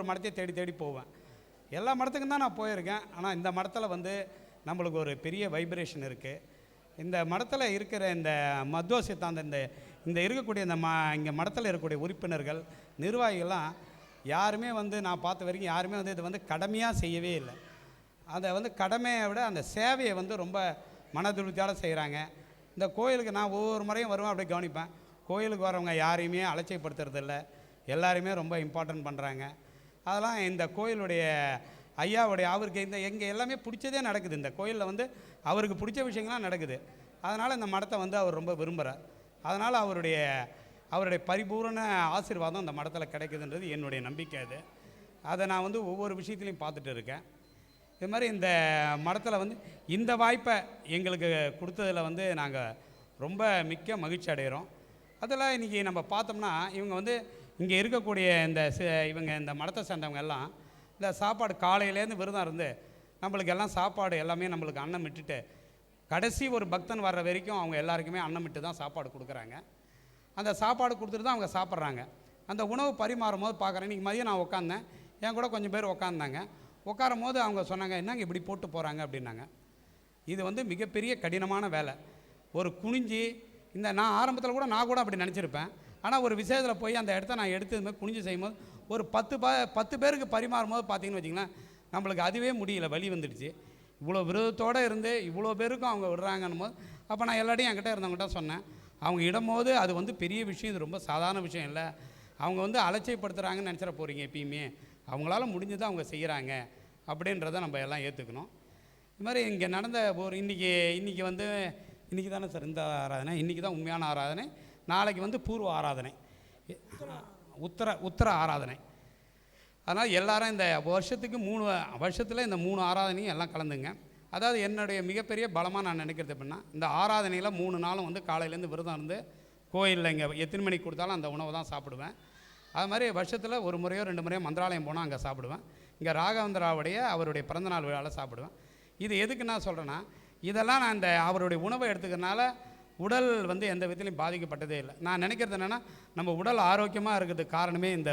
ஒரு மடத்தை தேடி தேடி போவேன். எல்லா மடத்துக்கும் தான் நான் போயிருக்கேன். ஆனால் இந்த மடத்தில் வந்து நம்மளுக்கு ஒரு பெரிய வைப்ரேஷன் இருக்குது இந்த மடத்தில் இருக்கிற இந்த மத்வ சித்தாந்த இந்த இந்த இருக்கக்கூடிய இந்த ம இங்கே மடத்தில் இருக்கக்கூடிய உறுப்பினர்கள் நிர்வாகிகள்லாம் யாருமே வந்து நான் பார்த்த வரைக்கும் யாருமே வந்து இது வந்து கடமையாக செய்யவே இல்லை. அதை வந்து கடமையை விட அந்த சேவையை வந்து ரொம்ப மனதிருப்தியோடு செய்கிறாங்க இந்த கோயிலுக்கு நான் ஒவ்வொரு முறையும் வருவேன் அப்படியே கவனிப்பேன். கோயிலுக்கு வரவங்க யாரையுமே அலட்சியப்படுத்துறதில்ல. எல்லாருமே ரொம்ப இம்பார்ட்டன்ட் பண்ணுறாங்க அதெல்லாம் இந்த கோயிலுடைய ஐயாவுடைய அவருக்கு இந்த எங்கே எல்லாமே பிடிச்சதே நடக்குது. இந்த கோயிலில் வந்து அவருக்கு பிடிச்ச விஷயங்கள்லாம் நடக்குது. அதனால் இந்த மடத்தை வந்து அவர் ரொம்ப விரும்புகிறார் அதனால் அவருடைய அவருடைய பரிபூரண ஆசீர்வாதம் அந்த மடத்தில் கிடைக்குதுன்றது என்னுடைய நம்பிக்கை அது. அதை நான் வந்து ஒவ்வொரு விஷயத்துலையும் பார்த்துட்டு இருக்கேன். இது மாதிரி இந்த மடத்தில் வந்து இந்த வாய்ப்பை எங்களுக்கு கொடுத்ததில் வந்து நாங்கள் ரொம்ப மிக்க மகிழ்ச்சி அடைகிறோம் அதில் இன்றைக்கி நம்ம பார்த்தோம்னா இவங்க வந்து இங்கே இருக்கக்கூடிய இந்த இவங்க இந்த மடத்தை சேர்ந்தவங்க எல்லாம் இந்த சாப்பாடு காலையிலேருந்து விரதம் இருந்து நம்மளுக்கு எல்லாம் சாப்பாடு எல்லாமே நம்மளுக்கு அன்னம் விட்டுட்டு கடைசி ஒரு பக்தன் வர்ற வரைக்கும் அவங்க எல்லாருக்குமே அன்னம் விட்டு தான் சாப்பாடு கொடுக்குறாங்க. அந்த சாப்பாடு கொடுத்துட்டு தான் அவங்க சாப்பிட்றாங்க. அந்த உணவு பரிமாறும் போது பார்க்குறேன் இன்றைக்கி மதியம் நான் உட்காந்தேன் என் கூட கொஞ்சம் பேர் உட்காந்தாங்க உட்காரும் போது அவங்க சொன்னாங்க என்னங்க இப்படி போட்டு போகிறாங்க அப்படின்னாங்க. இது வந்து மிகப்பெரிய கடினமான வேலை. ஒரு குனிஞ்சி இந்த நான் ஆரம்பத்தில் கூட நான் கூட அப்படி நினச்சிருப்பேன். ஆனால் ஒரு விஷயத்தில் போய் அந்த இடத்த நான் எடுத்து குனிஞ்சு செய்யும்போது ஒரு பத்து ப பத்து பேருக்கு பரிமாறும் போது பார்த்தீங்கன்னு வச்சிங்கன்னா நம்மளுக்கு அதுவே முடியல வழி வந்துடுச்சு. இவ்வளோ விரோதத்தோடு இருந்து இவ்வளோ பேருக்கும் அவங்க விடுறாங்கன்னும் போது அப்போ நான் எல்லாட்டையும் என்கிட்ட இருந்தவங்ககிட்ட சொன்னேன். அவங்க இடும்போது அது வந்து பெரிய விஷயம் இது ரொம்ப சாதாரண விஷயம் இல்லை. அவங்க வந்து அலட்சியப்படுத்துகிறாங்கன்னு நினச்சிட போகிறீங்க எப்பயுமே. அவங்களால முடிஞ்சதை அவங்க செய்கிறாங்க அப்படின்றத நம்ம எல்லாம் ஏற்றுக்கணும் இது மாதிரி இங்கே நடந்த ஒரு இன்றைக்கி இன்றைக்கி வந்து இன்றைக்கி தானே சார் இந்த ஆராதனை? இன்றைக்கி தான் உண்மையான ஆராதனை. நாளைக்கு வந்து பூர்வ ஆராதனை. உத்தர உத்தர ஆராதனை. அதனால் எல்லாரும் இந்த வருஷத்துக்கு மூணு வருஷத்தில் இந்த மூணு ஆராதனையும் எல்லாம் கலந்துங்க. அதாவது என்னுடைய மிகப்பெரிய பலமாக நான் நினைக்கிறது எப்படின்னா இந்த ஆராதனையில் மூணு நாளும் வந்து காலையிலேருந்து விரதம் இருந்து கோயிலில் இங்கே எத்தனை மணிக்கு கொடுத்தாலும் அந்த உணவை தான் சாப்பிடுவேன். அது மாதிரி வருஷத்தில் ஒரு முறையோ ரெண்டு முறையோ மந்திராலயம் போனால் அங்கே சாப்பிடுவேன். இங்கே ராகவேந்திராவுடைய அவருடைய பிறந்தநாள் விழாவில் சாப்பிடுவேன். இது எதுக்கு நான் சொல்கிறேன்னா இதெல்லாம் நான் இந்த அவருடைய உணவை எடுத்துக்கிறனால உடல் வந்து எந்த விதத்திலையும் பாதிக்கப்பட்டதே இல்லை. நான் நினைக்கிறது என்னென்னா நம்ம உடல் ஆரோக்கியமாக இருக்கிறதுக்கு காரணமே இந்த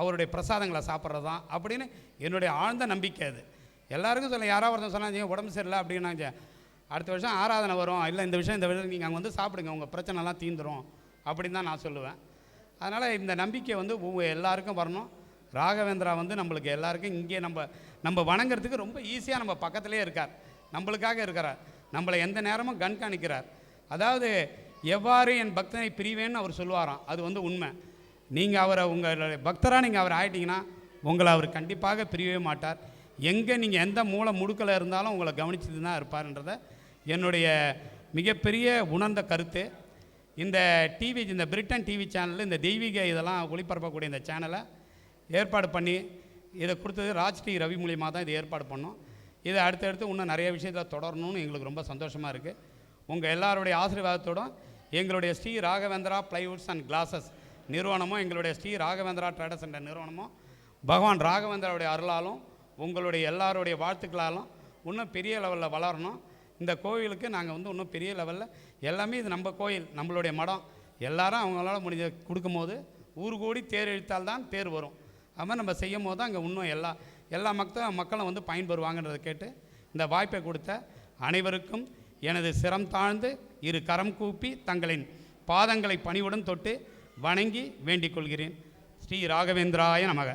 அவருடைய பிரசாதங்களை சாப்பிட்றது தான் அப்படின்னு என்னுடைய ஆழ்ந்த நம்பிக்கை அது. எல்லாருக்கும் சொல்ல யாராவது ஒருத்தன் சொன்னாங்க உடம்பு சரியில்லை அப்படின்னாங்க. அடுத்த வருஷம் ஆராதனை வரும். இல்லை இந்த விஷயம் இந்த விஷயம் நீங்கள் அங்கே வந்து சாப்பிடுங்க. உங்கள் பிரச்சனைலாம் தீந்துரும். அப்படின்னு தான் நான் சொல்லுவேன். அதனால் இந்த நம்பிக்கை வந்து ஒவ்வொரு எல்லாருக்கும் வரணும். ராகவேந்திரா வந்து நம்மளுக்கு எல்லாருக்கும் இங்கே நம்ம நம்ம வணங்குறதுக்கு ரொம்ப ஈஸியாக நம்ம பக்கத்துலேயே இருக்கார். நம்மளுக்காக இருக்கிறார். நம்மளை எந்த நேரமும் கண்காணிக்கிறார். அதாவது எவ்வாறு என் பக்தனை பிரிவேன்னு அவர் சொல்லுவாராம். அது வந்து உண்மை. நீங்கள் அவரை உங்களுடைய பக்தராக நீங்கள் அவர் ஆகிட்டீங்கன்னா உங்களை அவர் கண்டிப்பாக பிரியவே மாட்டார். எங்கே நீங்கள் எந்த மூலை முடுக்கில் இருந்தாலும் உங்களை கவனிச்சுட்டு தான் இருப்பார்ன்றத என்னுடைய மிகப்பெரிய உணர்ந்த கருத்து. இந்த டிவி இந்த பிரிட்டன் டிவி சேனலில் இந்த தெய்வீக இதெல்லாம் ஒளிபரப்பக்கூடிய இந்த சேனலை ஏற்பாடு பண்ணி இதை கொடுத்தது ராஜ் டி. ரவி மூலியமாக தான் இது ஏற்பாடு பண்ணோம். இதை அடுத்தடுத்து இன்னும் நிறைய விஷயத்தில் தொடரணும்னு எங்களுக்கு ரொம்ப சந்தோஷமாக இருக்குது உங்கள் எல்லாருடைய ஆசீர்வாதத்தோடும் எங்களுடைய Sri Raghavendra plywoods and glasses நிறுவனமும் எங்களுடைய ஸ்ரீ ராகவேந்திரா ட்ரேடர்ஸ் என்ற நிறுவனமும் பகவான் ராகவேந்திராவுடைய அருளாலும் உங்களுடைய எல்லாருடைய வாழ்த்துக்களாலும் இன்னும் பெரிய லெவலில் வளரணும். இந்த கோவிலுக்கு நாங்கள் வந்து இன்னும் பெரிய லெவலில் எல்லாமே இது நம்ம கோயில் நம்மளுடைய மடம். எல்லாரும் அவங்களால முடிஞ்ச கொடுக்கும்போது ஊர் கூடி தேர் இழுத்தால் தான் தேர் வரும். அது மாதிரி நம்ம செய்யும் போது தான் அங்கே இன்னும் எல்லா எல்லா மக்களும் மக்களும் வந்து பயன்பெறுவாங்கன்றதை கேட்டு இந்த வாய்ப்பை கொடுத்த அனைவருக்கும் எனது சிரம் தாழ்ந்து இரு கரம் கூப்பி தங்களின் பாதங்களை பணிவுடன் தொட்டு வணங்கி வேண்டிக் கொள்கிறேன். ஸ்ரீ ராகவேந்திராய நமக.